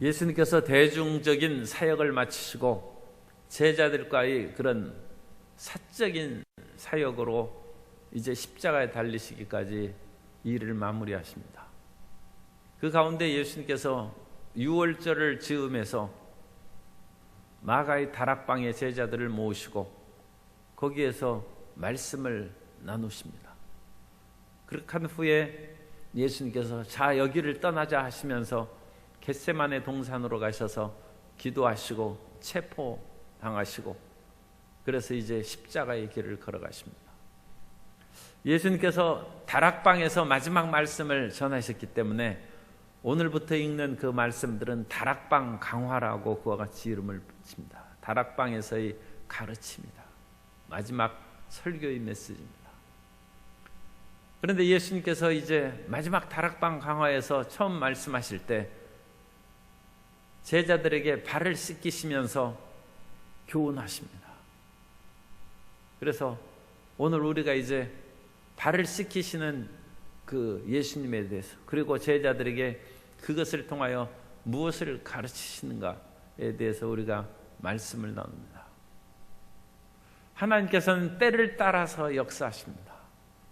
예수님께서 대중적인 사역을 마치시고 제자들과의 그런 사적인 사역으로 이제 십자가에 달리시기까지 일을 마무리하십니다. 그 가운데 예수님께서 유월절을 즈음해서 마가의 다락방에 제자들을 모으시고 거기에서 말씀을 나누십니다. 그렇게 한 후에 예수님께서 자 여기를 떠나자 하시면서 겟세만의 동산으로 가셔서 기도하시고 체포 당하시고 그래서 이제 십자가의 길을 걸어가십니다. 예수님께서 다락방에서 마지막 말씀을 전하셨기 때문에 오늘부터 읽는 그 말씀들은 다락방 강화라고 그와 같이 이름을 붙입니다. 다락방에서의 가르침이다. 마지막 설교의 메시지입니다. 그런데 예수님께서 이제 마지막 다락방 강화에서 처음 말씀하실 때 제자들에게 발을 씻기시면서 교훈하십니다. 그래서 오늘 우리가 이제 발을 씻기시는 그 예수님에 대해서 그리고 제자들에게 그것을 통하여 무엇을 가르치시는가에 대해서 우리가 말씀을 나눕니다. 하나님께서는 때를 따라서 역사하십니다.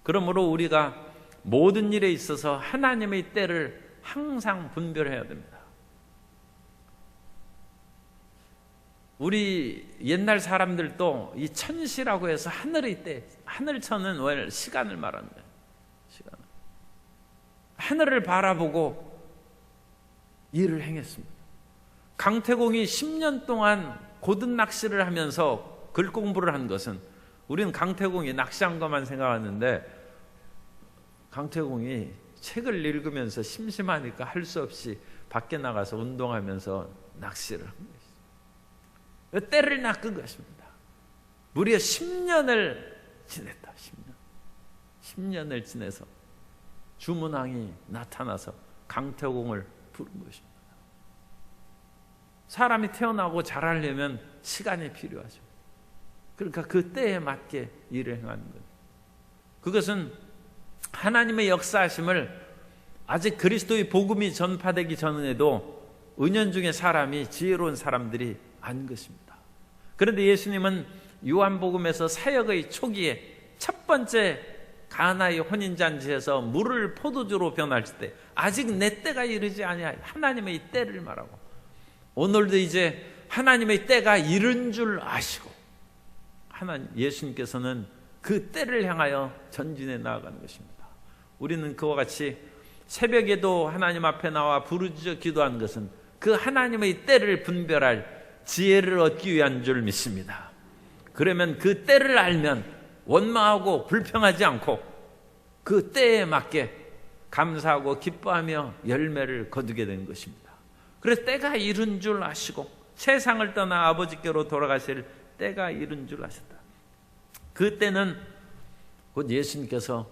그러므로 우리가 모든 일에 있어서 하나님의 때를 항상 분별해야 됩니다. 우리 옛날 사람들도 이 천시라고 해서 하늘의 때, 하늘천은 왜 시간을 거예요. 시간. 하늘을 바라보고 일을 행했습니다. 강태공이 10년 동안 고든 낚시를 하면서 글 공부를 한 것은 우리는 강태공이 낚시한 것만 생각하는데 강태공이 책을 읽으면서 심심하니까 할 수 없이 밖에 나가서 운동하면서 낚시를 한 것이죠. 때를 낚은 것입니다. 무려 10년을 지냈다. 10년. 10년을 지내서 주문왕이 나타나서 강태공을 부른 것입니다. 사람이 태어나고 자라려면 시간이 필요하죠. 그러니까 그 때에 맞게 일을 행하는 거예요. 그것은 하나님의 역사하심을 아직 그리스도의 복음이 전파되기 전에도 은연 중에 사람이 지혜로운 사람들이 안 것입니다. 그런데 예수님은 요한복음에서 사역의 초기에 첫 번째 가나의 혼인잔치에서 물을 포도주로 변할 때 아직 내 때가 이르지 아니하 하나님의 때를 말하고 오늘도 이제 하나님의 때가 이른 줄 아시고 하나님 예수님께서는 그 때를 향하여 전진해 나아가는 것입니다. 우리는 그와 같이 새벽에도 하나님 앞에 나와 부르짖어 기도하는 것은 그 하나님의 때를 분별할 지혜를 얻기 위한 줄 믿습니다. 그러면 그 때를 알면 원망하고 불평하지 않고 그 때에 맞게 감사하고 기뻐하며 열매를 거두게 된 것입니다. 그래서 때가 이른 줄 아시고 세상을 떠나 아버지께로 돌아가실 때가 이른 줄 아셨다. 그 때는 곧 예수님께서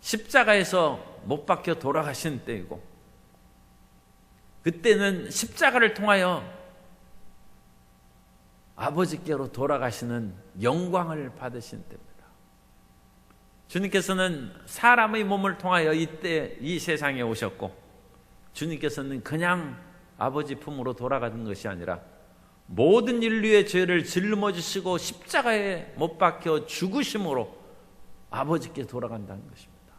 십자가에서 못 박혀 돌아가신 때이고 그때는 십자가를 통하여 아버지께로 돌아가시는 영광을 받으신 때입니다. 주님께서는 사람의 몸을 통하여 이때 이 세상에 오셨고 주님께서는 그냥 아버지 품으로 돌아가는 것이 아니라 모든 인류의 죄를 짊어지시고 십자가에 못 박혀 죽으심으로 아버지께 돌아간다는 것입니다.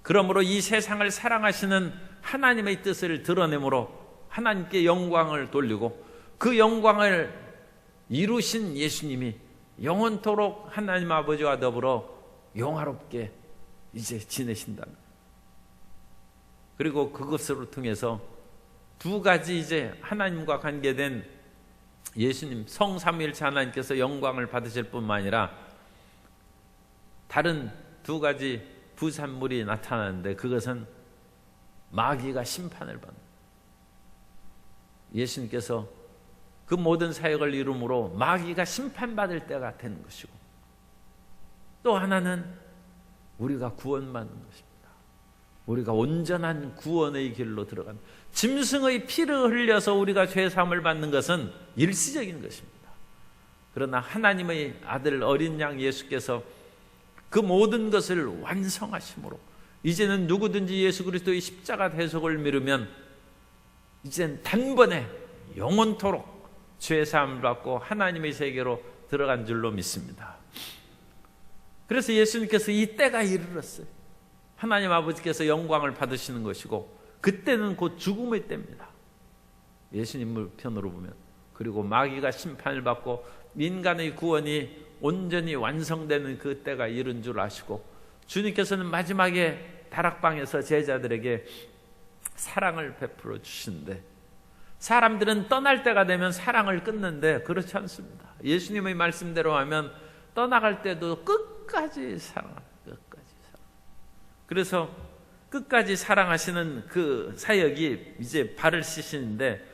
그러므로 이 세상을 사랑하시는 하나님의 뜻을 드러내므로 하나님께 영광을 돌리고 그 영광을 이루신 예수님이 영원토록 하나님 아버지와 더불어 영화롭게 이제 지내신다. 그리고 그것으로 통해서 두 가지 이제 하나님과 관계된 예수님 성삼일체 하나님께서 영광을 받으실 뿐만 아니라 다른 두 가지 부산물이 나타나는데 그것은 마귀가 심판을 받는 예수님께서 그 모든 사역을 이루므로 마귀가 심판받을 때가 되는 것이고 또 하나는 우리가 구원받는 것입니다. 우리가 온전한 구원의 길로 들어간 짐승의 피를 흘려서 우리가 죄 사함을 받는 것은 일시적인 것입니다. 그러나 하나님의 아들 어린 양 예수께서 그 모든 것을 완성하심으로 이제는 누구든지 예수 그리스도의 십자가 대속을 미루면 이젠 단번에 영원토록 죄 사함을 받고 하나님의 세계로 들어간 줄로 믿습니다. 그래서 예수님께서 이 때가 이르렀어요. 하나님 아버지께서 영광을 받으시는 것이고 그때는 곧 죽음의 때입니다. 예수님 편으로 보면 그리고 마귀가 심판을 받고 민간의 구원이 온전히 완성되는 그 때가 이른 줄 아시고 주님께서는 마지막에 다락방에서 제자들에게 사랑을 베풀어 주신데 사람들은 떠날 때가 되면 사랑을 끊는데 그렇지 않습니다. 예수님의 말씀대로 하면 떠나갈 때도 끝까지 사랑, 끝까지 사랑. 그래서 끝까지 사랑하시는 그 사역이 이제 발을 씻시는데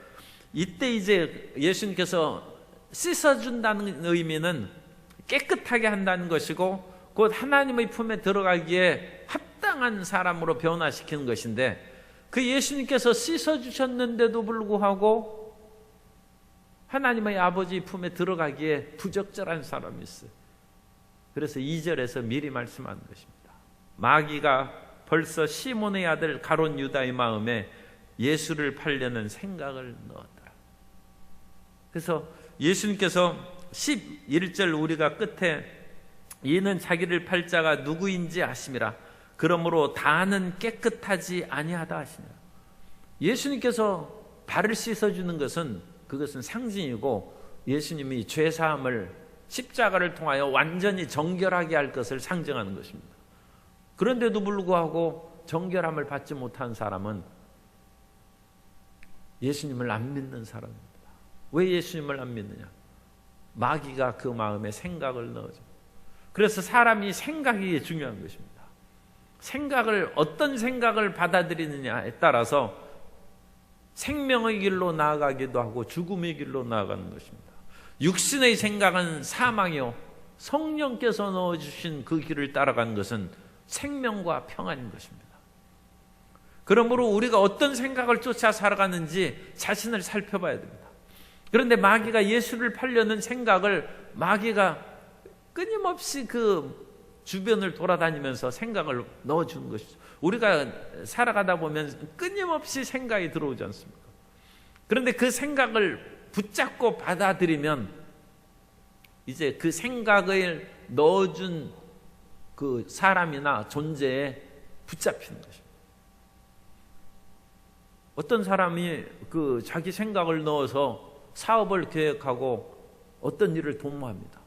이때 이제 예수님께서 씻어준다는 의미는 깨끗하게 한다는 것이고 곧 하나님의 품에 들어가기에 합당한 사람으로 변화시키는 것인데 그 예수님께서 씻어주셨는데도 불구하고 하나님의 아버지 품에 들어가기에 부적절한 사람이 있어요. 그래서 2절에서 미리 말씀한 것입니다. 마귀가 벌써 시몬의 아들 가론 유다의 마음에 예수를 팔려는 생각을 넣었다. 그래서 예수님께서 11절 우리가 끝에 이는 자기를 팔 자가 누구인지 아심이라 그러므로 다는 깨끗하지 아니하다 하시냐. 예수님께서 발을 씻어주는 것은 그것은 상징이고 예수님이 죄 사함을 십자가를 통하여 완전히 정결하게 할 것을 상징하는 것입니다. 그런데도 불구하고 정결함을 받지 못한 사람은 예수님을 안 믿는 사람입니다. 왜 예수님을 안 믿느냐? 마귀가 그 마음에 생각을 넣어줘. 그래서 사람이 생각이 중요한 것입니다. 생각을 어떤 생각을 받아들이느냐에 따라서 생명의 길로 나아가기도 하고 죽음의 길로 나아가는 것입니다. 육신의 생각은 사망이요 성령께서 넣어 주신 그 길을 따라가는 것은 생명과 평안인 것입니다. 그러므로 우리가 어떤 생각을 쫓아 살아가는지 자신을 살펴봐야 됩니다. 그런데 마귀가 예수를 팔려는 생각을 마귀가 끊임없이 그 주변을 돌아다니면서 생각을 넣어주는 것이죠. 우리가 살아가다 보면 끊임없이 생각이 들어오지 않습니까? 그런데 그 생각을 붙잡고 받아들이면 이제 그 생각을 넣어준 그 사람이나 존재에 붙잡히는 것입니다. 어떤 사람이 그 자기 생각을 넣어서 사업을 계획하고 어떤 일을 도모합니다.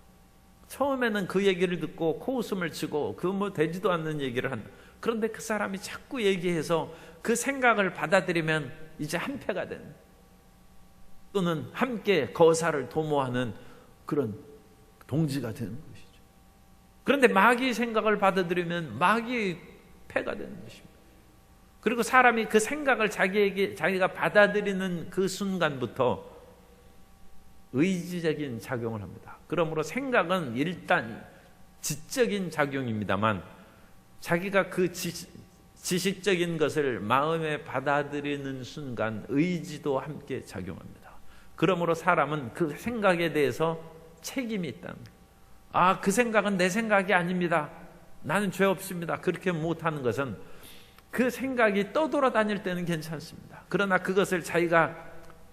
처음에는 그 얘기를 듣고 코웃음을 치고 그 뭐 되지도 않는 얘기를 한다. 그런데 그 사람이 자꾸 얘기해서 그 생각을 받아들이면 이제 한패가 되는 또는 함께 거사를 도모하는 그런 동지가 되는 것이죠. 그런데 마귀 생각을 받아들이면 마귀의 패가 되는 것입니다. 그리고 사람이 그 생각을 자기에게 자기가 받아들이는 그 순간부터 의지적인 작용을 합니다. 그러므로 생각은 일단 지적인 작용입니다만 자기가 그 지식, 적인 것을 마음에 받아들이는 순간 의지도 함께 작용합니다. 그러므로 사람은 그 생각에 대해서 책임이 있다는. 아, 그 생각은 내 생각이 아닙니다. 나는 죄 없습니다. 그렇게 못하는 것은 그 생각이 떠돌아다닐 때는 괜찮습니다. 그러나 그것을 자기가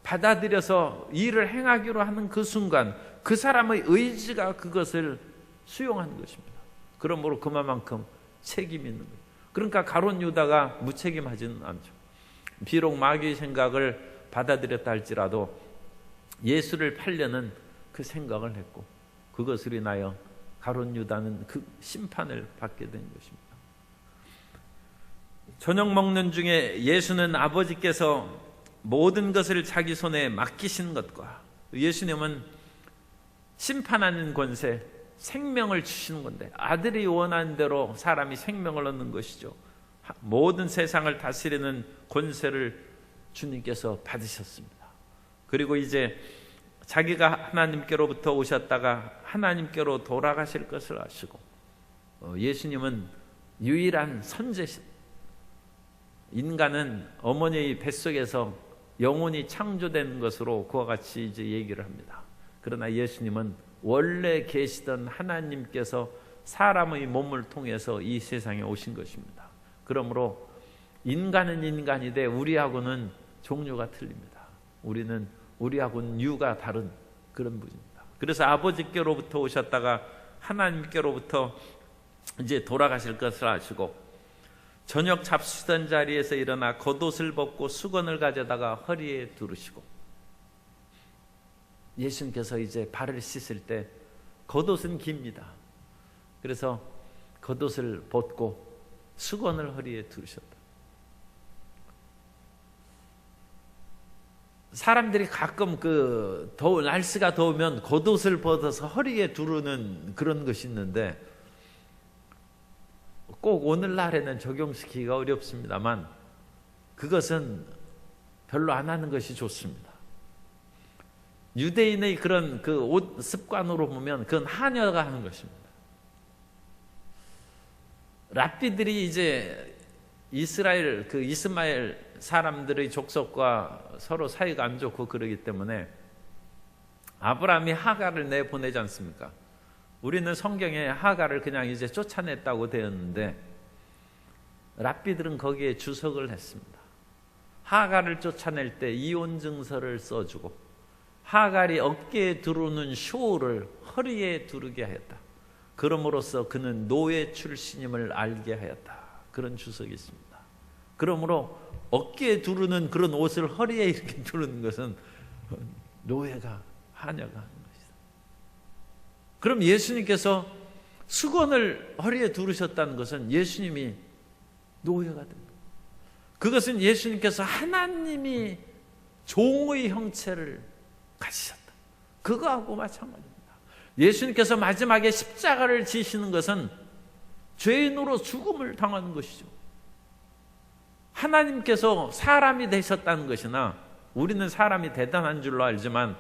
받아들여서 일을 행하기로 하는 그 순간 그 사람의 의지가 그것을 수용하는 것입니다. 그러므로 그만큼 책임 있는 거예요. 그러니까 가론 유다가 무책임하지는 않죠. 비록 마귀의 생각을 받아들였다 할지라도 예수를 팔려는 그 생각을 했고 그것을 인하여 가론 유다는 그 심판을 받게 된 것입니다. 저녁 먹는 중에 예수는 아버지께서 모든 것을 자기 손에 맡기신 것과 예수님은 심판하는 권세, 생명을 주시는 건데 아들이 원하는 대로 사람이 생명을 얻는 것이죠. 모든 세상을 다스리는 권세를 주님께서 받으셨습니다. 그리고 이제 자기가 하나님께로부터 오셨다가 하나님께로 돌아가실 것을 아시고 어, 예수님은 유일한 선제신 인간은 어머니의 뱃속에서 영혼이 창조된 것으로 그와 같이 이제 얘기를 합니다. 그러나 예수님은 원래 계시던 하나님께서 사람의 몸을 통해서 이 세상에 오신 것입니다. 그러므로 인간은 인간이되 우리하고는 종류가 틀립니다. 우리는 우리하고는 유가 다른 그런 분입니다. 그래서 아버지께로부터 오셨다가 하나님께로부터 이제 돌아가실 것을 아시고 저녁 잡수던 자리에서 일어나 겉옷을 벗고 수건을 가져다가 허리에 두르시고 예수님께서 이제 발을 씻을 때 겉옷은 깁니다. 그래서 겉옷을 벗고 수건을 허리에 두르셨다. 사람들이 가끔 그 더운 날씨가 더우면 겉옷을 벗어서 허리에 두르는 그런 것이 있는데 꼭 오늘날에는 적용시키기가 어렵습니다만 그것은 별로 안 하는 것이 좋습니다. 유대인의 그런 그 옷 습관으로 보면 그건 하녀가 하는 것입니다. 랍비들이 이제 이스라엘 그 이스마엘 사람들의 족속과 서로 사이가 안 좋고 그러기 때문에 아브라함이 하가를 내 보내지 않습니까? 우리는 성경에 하가를 그냥 이제 쫓아냈다고 되었는데 랍비들은 거기에 주석을 했습니다. 하가를 쫓아낼 때 이혼 증서를 써주고 하갈이 어깨에 두르는 쇼를 허리에 두르게 하였다. 그럼으로써 그는 노예 출신임을 알게 하였다. 그런 주석이 있습니다. 그러므로 어깨에 두르는 그런 옷을 허리에 이렇게 두르는 것은 노예가 하녀가. 그럼 예수님께서 수건을 허리에 두르셨다는 것은 예수님이 노예가 됩니다. 그것은 예수님께서 하나님이 종의 형체를 가지셨다. 그거하고 마찬가지입니다. 예수님께서 마지막에 십자가를 지시는 것은 죄인으로 죽음을 당하는 것이죠. 하나님께서 사람이 되셨다는 것이나 우리는 사람이 대단한 줄로 알지만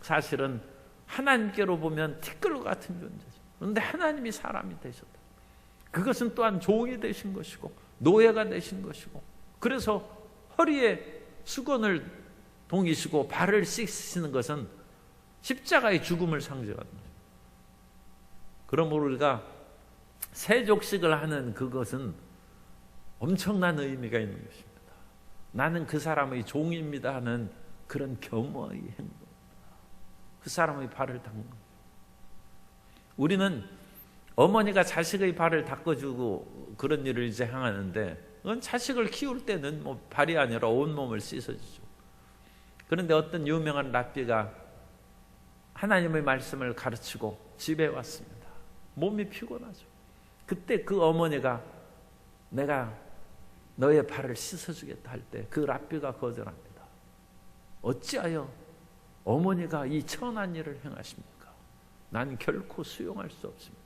사실은 하나님께로 보면 티끌 같은 존재죠. 그런데 하나님이 사람이 되셨다. 그것은 또한 종이 되신 것이고 노예가 되신 것이고 그래서 허리에 수건을 동이시고 발을 씻으시는 것은 십자가의 죽음을 상징하는 거죠. 그러므로 우리가 세족식을 하는 그것은 엄청난 의미가 있는 것입니다. 나는 그 사람의 종입니다 하는 그런 겸허의 행동. 그 사람의 발을 닦는 우리는 어머니가 자식의 발을 닦아주고 그런 일을 이제 행하는데 그건 자식을 키울 때는 뭐 발이 아니라 온몸을 씻어주죠. 그런데 어떤 유명한 랍비가 하나님의 말씀을 가르치고 집에 왔습니다. 몸이 피곤하죠. 그때 그 어머니가 내가 너의 발을 씻어주겠다 할 때 그 랍비가 거절합니다. 어찌하여 어머니가 이 천한 일을 행하십니까? 난 결코 수용할 수 없습니다.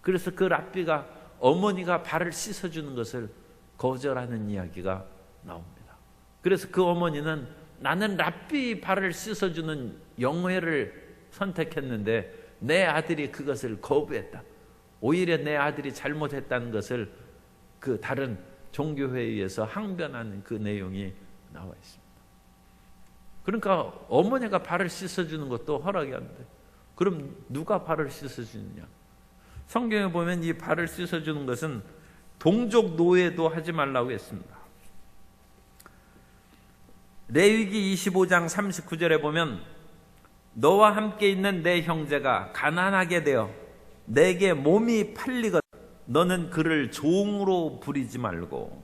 그래서 그 랍비가 어머니가 발을 씻어주는 것을 거절하는 이야기가 나옵니다. 그래서 그 어머니는 나는 랍비 발을 씻어주는 영회를 선택했는데 내 아들이 그것을 거부했다. 오히려 내 아들이 잘못했다는 것을 그 다른 종교회의에서 항변하는 그 내용이 나와 있습니다. 그러니까 어머니가 발을 씻어주는 것도 허락이 안 돼. 그럼 누가 발을 씻어주느냐? 성경에 보면 이 발을 씻어주는 것은 동족 노예도 하지 말라고 했습니다. 레위기 25장 39절에 보면 너와 함께 있는 내 형제가 가난하게 되어 내게 몸이 팔리거든 너는 그를 종으로 부리지 말고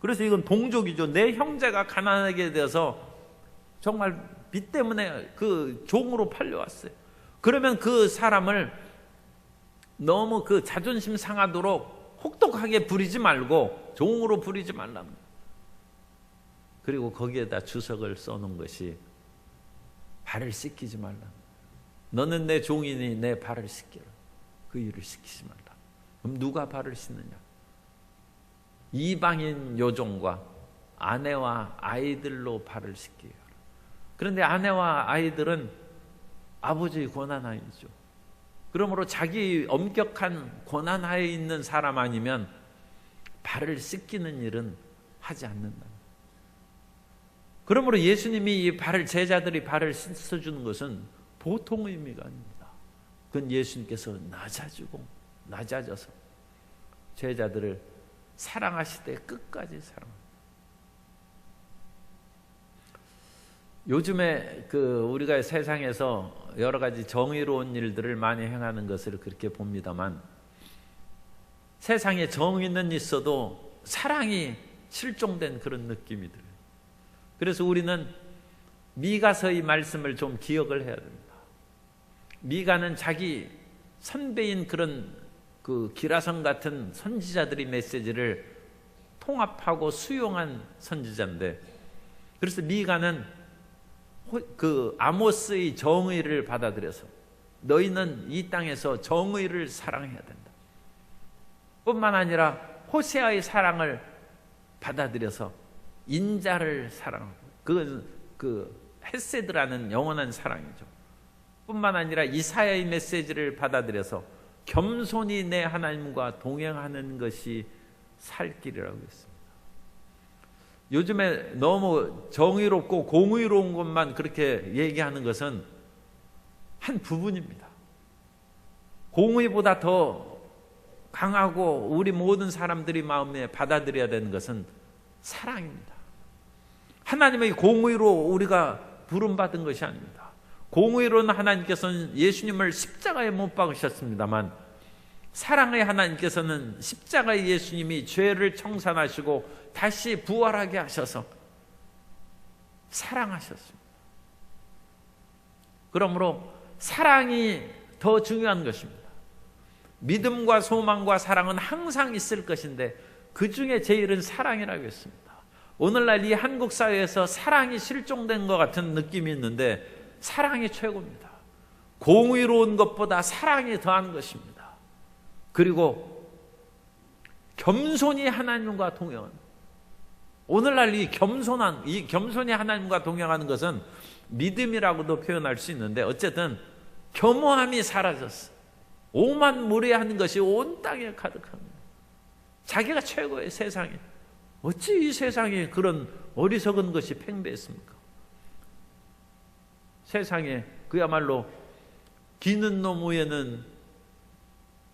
그래서 이건 동족이죠. 내 형제가 가난하게 되어서 정말 빚 때문에 그 종으로 팔려왔어요. 그러면 그 사람을 너무 그 자존심 상하도록 혹독하게 부리지 말고 종으로 부리지 말랍니다. 그리고 거기에다 주석을 써놓은 것이 발을 씻기지 말라. 너는 내 종이니 내 발을 씻기라. 그 일을 씻기지 말라. 그럼 누가 발을 씻느냐? 이방인 요종과 아내와 아이들로 발을 씻기요. 그런데 아내와 아이들은 아버지의 권한 하에죠. 그러므로 자기 엄격한 권한 하에 있는 사람 아니면 발을 씻기는 일은 하지 않는다. 그러므로 예수님이 이 발을 제자들이 발을 씻어 주는 것은 보통 의미가 아닙니다. 그건 예수님께서 낮아지고 낮아져서 제자들을 사랑하실 때 끝까지 사랑합니다. 요즘에 그 우리가 세상에서 여러 가지 정의로운 일들을 많이 행하는 것을 그렇게 봅니다만 세상에 정의는 있어도 사랑이 실종된 그런 느낌이 들어요. 그래서 우리는 미가서의 말씀을 좀 기억을 해야 됩니다. 미가는 자기 선배인 그런 그 기라성 같은 선지자들의 메시지를 통합하고 수용한 선지자인데 그래서 미가는 그 아모스의 정의를 받아들여서 너희는 이 땅에서 정의를 사랑해야 된다. 뿐만 아니라 호세아의 사랑을 받아들여서 인자를 사랑하고 그건 그 헤세드라는 영원한 사랑이죠. 뿐만 아니라 이사야의 메시지를 받아들여서 겸손히 내 하나님과 동행하는 것이 살 길이라고 했습니다. 요즘에 너무 정의롭고 공의로운 것만 그렇게 얘기하는 것은 한 부분입니다. 공의보다 더 강하고 우리 모든 사람들이 마음에 받아들여야 되는 것은 사랑입니다. 하나님의 공의로 우리가 부름받은 것이 아닙니다. 공의로는 하나님께서는 예수님을 십자가에 못 박으셨습니다만 사랑의 하나님께서는 십자가의 예수님이 죄를 청산하시고 다시 부활하게 하셔서 사랑하셨습니다. 그러므로 사랑이 더 중요한 것입니다. 믿음과 소망과 사랑은 항상 있을 것인데 그 중에 제일은 사랑이라고 했습니다. 오늘날 이 한국 사회에서 사랑이 실종된 것 같은 느낌이 있는데 사랑이 최고입니다. 공의로운 것보다 사랑이 더한 것입니다. 그리고 겸손히 하나님과 동행하 오늘날 이 겸손한 이 겸손히 하나님과 동행하는 것은 믿음이라고도 표현할 수 있는데 어쨌든 겸허함이 사라졌어. 오만무리하는 것이 온 땅에 가득합니다. 자기가 최고의 세상에 어찌 이 세상에 그런 어리석은 것이 팽배했습니까? 세상에 그야말로 기는 놈 위에는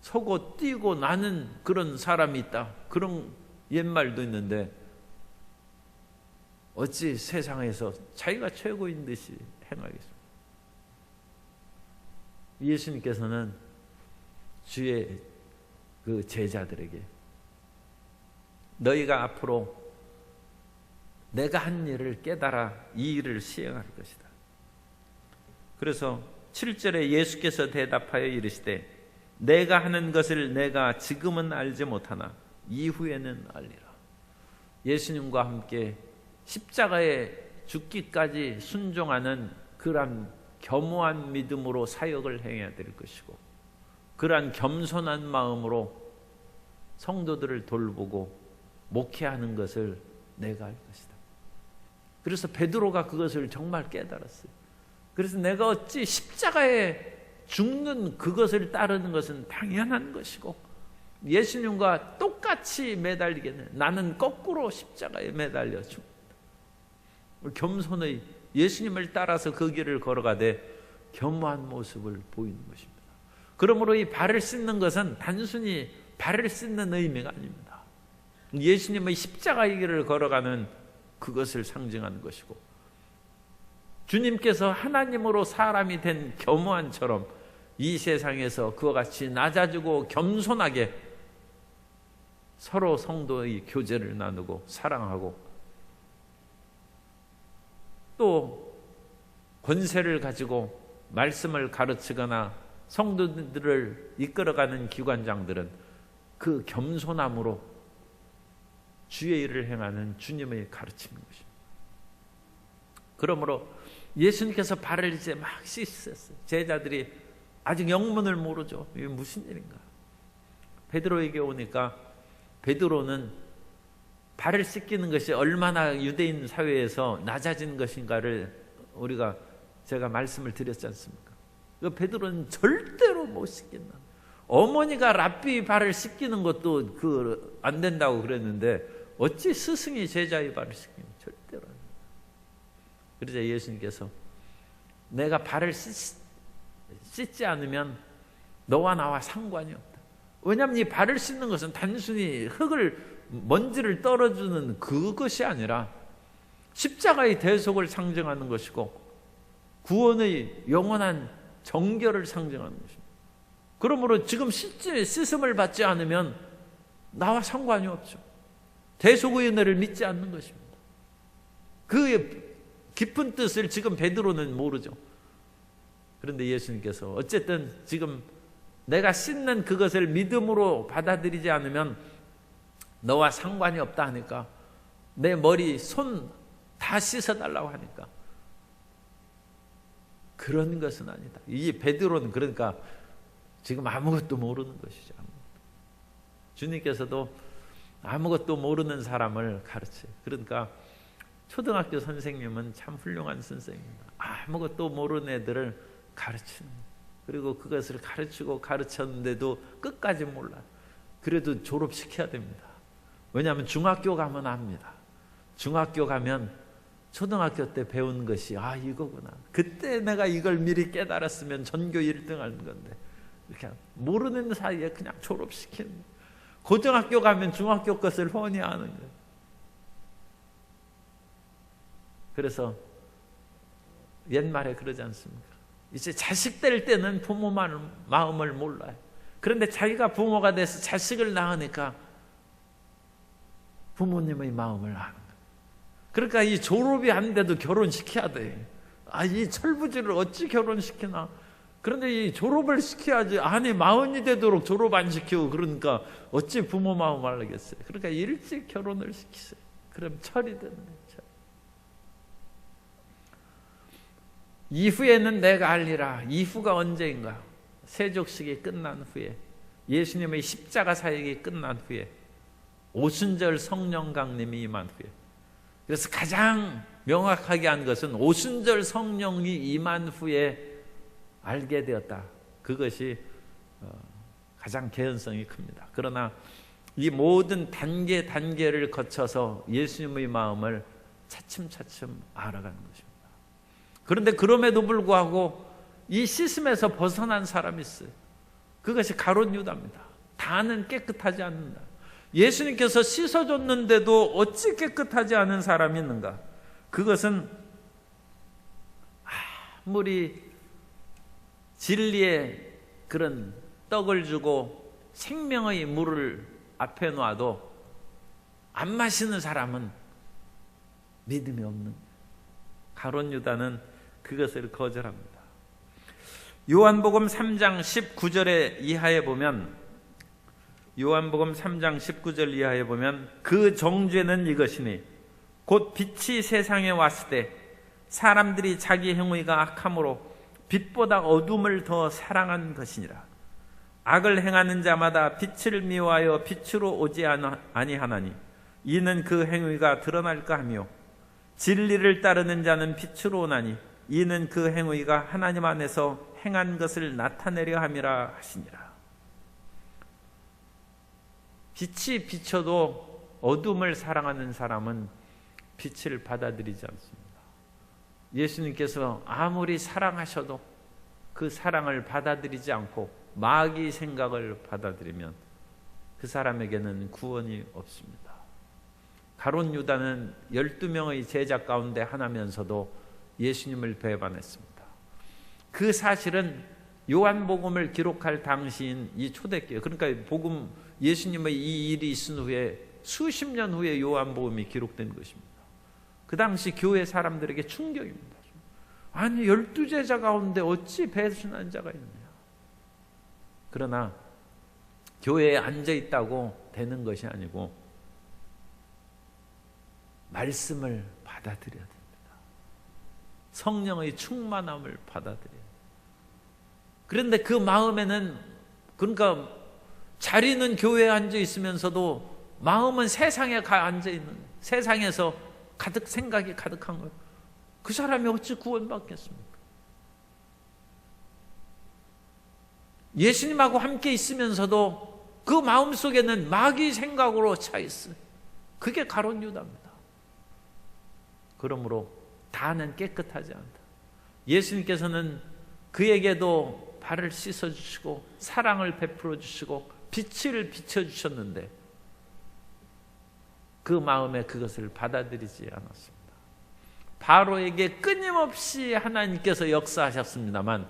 서고 뛰고 나는 그런 사람이 있다. 그런 옛말도 있는데 어찌 세상에서 자기가 최고인 듯이 행하겠습니까? 예수님께서는 주의 그 제자들에게 너희가 앞으로 내가 한 일을 깨달아 이 일을 시행할 것이다. 그래서 7절에 예수께서 대답하여 이르시되 내가 하는 것을 내가 지금은 알지 못하나 이후에는 알리라. 예수님과 함께 십자가에 죽기까지 순종하는 그러한 겸허한 믿음으로 사역을 행해야 될 것이고 그러한 겸손한 마음으로 성도들을 돌보고 목회하는 것을 내가 할 것이다. 그래서 베드로가 그것을 정말 깨달았어요. 그래서 내가 어찌 십자가에 죽는 그것을 따르는 것은 당연한 것이고 예수님과 똑같이 매달리겠네. 나는 거꾸로 십자가에 매달려 죽 겸손의 예수님을 따라서 그 길을 걸어가되 겸허한 모습을 보이는 것입니다. 그러므로 이 발을 씻는 것은 단순히 발을 씻는 의미가 아닙니다. 예수님의 십자가의 길을 걸어가는 그것을 상징하는 것이고 주님께서 하나님으로 사람이 된 겸허한처럼 이 세상에서 그와 같이 낮아지고 겸손하게 서로 성도의 교제를 나누고 사랑하고 또 권세를 가지고 말씀을 가르치거나 성도들을 이끌어가는 기관장들은 그 겸손함으로 주의 일을 행하는 주님의 가르치는 것입니다. 그러므로 예수님께서 발을 이제 막 씻었어요. 제자들이 아직 영문을 모르죠. 이게 무슨 일인가? 베드로에게 오니까 베드로는 발을 씻기는 것이 얼마나 유대인 사회에서 낮아진 것인가를 우리가 제가 말씀을 드렸지 않습니까? 그 베드로는 절대로 못 씻긴다. 어머니가 랍비 발을 씻기는 것도 그 안 된다고 그랬는데 어찌 스승이 제자의 발을 씻기는 절대로 안 된다. 그러자 예수님께서 내가 발을 씻, 씻지 않으면 너와 나와 상관이 없다. 왜냐하면 이 발을 씻는 것은 단순히 흙을 먼지를 떨어주는 그것이 아니라 십자가의 대속을 상징하는 것이고 구원의 영원한 정결을 상징하는 것입니다. 그러므로 지금 실제 씻음을 받지 않으면 나와 상관이 없죠. 대속의 은혜를 믿지 않는 것입니다. 그 깊은 뜻을 지금 베드로는 모르죠. 그런데 예수님께서 어쨌든 지금 내가 씻는 그것을 믿음으로 받아들이지 않으면 너와 상관이 없다 하니까 내 머리, 손 다 씻어달라고 하니까 그런 것은 아니다. 이 베드로는 그러니까 지금 아무것도 모르는 것이죠. 주님께서도 아무것도 모르는 사람을 가르쳐요. 그러니까 초등학교 선생님은 참 훌륭한 선생입니다. 아무것도 모르는 애들을 가르치는 그리고 그것을 가르치고 가르쳤는데도 끝까지 몰라. 그래도 졸업시켜야 됩니다. 왜냐하면 중학교 가면 압니다. 중학교 가면 초등학교 때 배운 것이 아 이거구나. 그때 내가 이걸 미리 깨달았으면 전교 1등 하는 건데 이렇게 모르는 사이에 그냥 졸업시키는 고등학교 가면 중학교 것을 훤히 아는 거예요. 그래서 옛말에 그러지 않습니까? 이제 자식 될 때는 부모 마음을 몰라요. 그런데 자기가 부모가 돼서 자식을 낳으니까 부모님의 마음을 아는 거예요. 그러니까 이 졸업이 안 돼도 결혼시켜야 돼. 아, 이 철부지를 어찌 결혼시키나. 그런데 이 졸업을 시켜야지. 아니, 마흔이 되도록 졸업 안 시키고 그러니까 어찌 부모 마음을 알겠어요. 그러니까 일찍 결혼을 시키세요. 그럼 철이 됐네. 이후에는 내가 알리라. 이후가 언제인가? 세족식이 끝난 후에 예수님의 십자가 사역이 끝난 후에 오순절 성령 강림이 임한 후에 그래서 가장 명확하게 한 것은 오순절 성령이 임한 후에 알게 되었다. 그것이 어, 가장 개연성이 큽니다. 그러나 이 모든 단계 단계를 거쳐서 예수님의 마음을 차츰차츰 알아가는 것입니다. 그런데 그럼에도 불구하고 이 시스템에서 벗어난 사람이 있어요. 그것이 가론 유다입니다. 다는 깨끗하지 않는다. 예수님께서 씻어줬는데도 어찌 깨끗하지 않은 사람이 있는가? 그것은 아무리 진리의 그런 떡을 주고 생명의 물을 앞에 놔도 안 마시는 사람은 믿음이 없는 가론 유다는 그것을 거절합니다. 요한복음 3장 19절에 이하에 보면 요한복음 3장 19절 이하에 보면 그 정죄는 이것이니 곧 빛이 세상에 왔을 때 사람들이 자기 행위가 악함으로 빛보다 어둠을 더 사랑한 것이니라. 악을 행하는 자마다 빛을 미워하여 빛으로 오지 아니하나니 이는 그 행위가 드러날까 하며 진리를 따르는 자는 빛으로 오나니 이는 그 행위가 하나님 안에서 행한 것을 나타내려 함이라 하시니라. 빛이 비춰도 어둠을 사랑하는 사람은 빛을 받아들이지 않습니다. 예수님께서 아무리 사랑하셔도 그 사랑을 받아들이지 않고 마귀 생각을 받아들이면 그 사람에게는 구원이 없습니다. 가론 유다는 12명의 제자 가운데 하나면서도 예수님을 배반했습니다. 그 사실은 요한복음을 기록할 당시인 이 초대교회 그러니까 복음 예수님의 이 일이 있은 후에 수십 년 후에 요한복음이 기록된 것입니다. 그 당시 교회 사람들에게 충격입니다. 아니 열두 제자 가운데 어찌 배신한 자가 있느냐. 그러나 교회에 앉아 있다고 되는 것이 아니고 말씀을 받아들여야 돼. 성령의 충만함을 받아들여요. 그런데 그 마음에는 그러니까 자리는 교회에 앉아 있으면서도 마음은 세상에 가 앉아 있는 세상에서 가득 생각이 가득한 거예요. 그 사람이 어찌 구원받겠습니까? 예수님하고 함께 있으면서도 그 마음 속에는 마귀 생각으로 차 있어요. 그게 가론 유다입니다. 그러므로 다는 깨끗하지 않다. 예수님께서는 그에게도 발을 씻어 주시고 사랑을 베풀어 주시고 빛을 비춰 주셨는데 그 마음에 그것을 받아들이지 않았습니다. 바로에게 끊임없이 하나님께서 역사하셨습니다만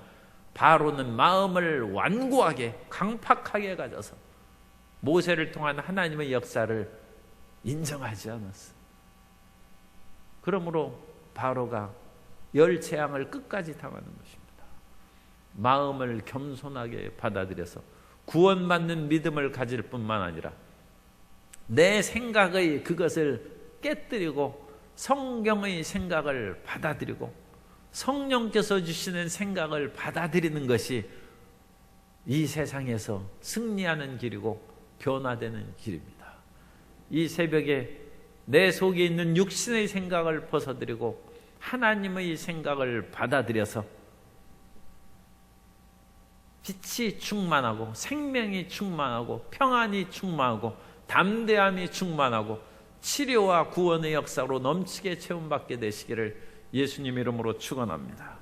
바로는 마음을 완고하게 강팍하게 가져서 모세를 통한 하나님의 역사를 인정하지 않았어. 그러므로 바로가 열 재앙을 끝까지 당하는 것입니다. 마음을 겸손하게 받아들여서 구원받는 믿음을 가질 뿐만 아니라 내 생각의 그것을 깨뜨리고 성경의 생각을 받아들이고 성령께서 주시는 생각을 받아들이는 것이 이 세상에서 승리하는 길이고 변화되는 길입니다. 이 새벽에 내 속에 있는 육신의 생각을 벗어들이고 하나님의 생각을 받아들여서 빛이 충만하고 생명이 충만하고 평안이 충만하고 담대함이 충만하고 치료와 구원의 역사로 넘치게 체험받게 되시기를 예수님 이름으로 축원합니다.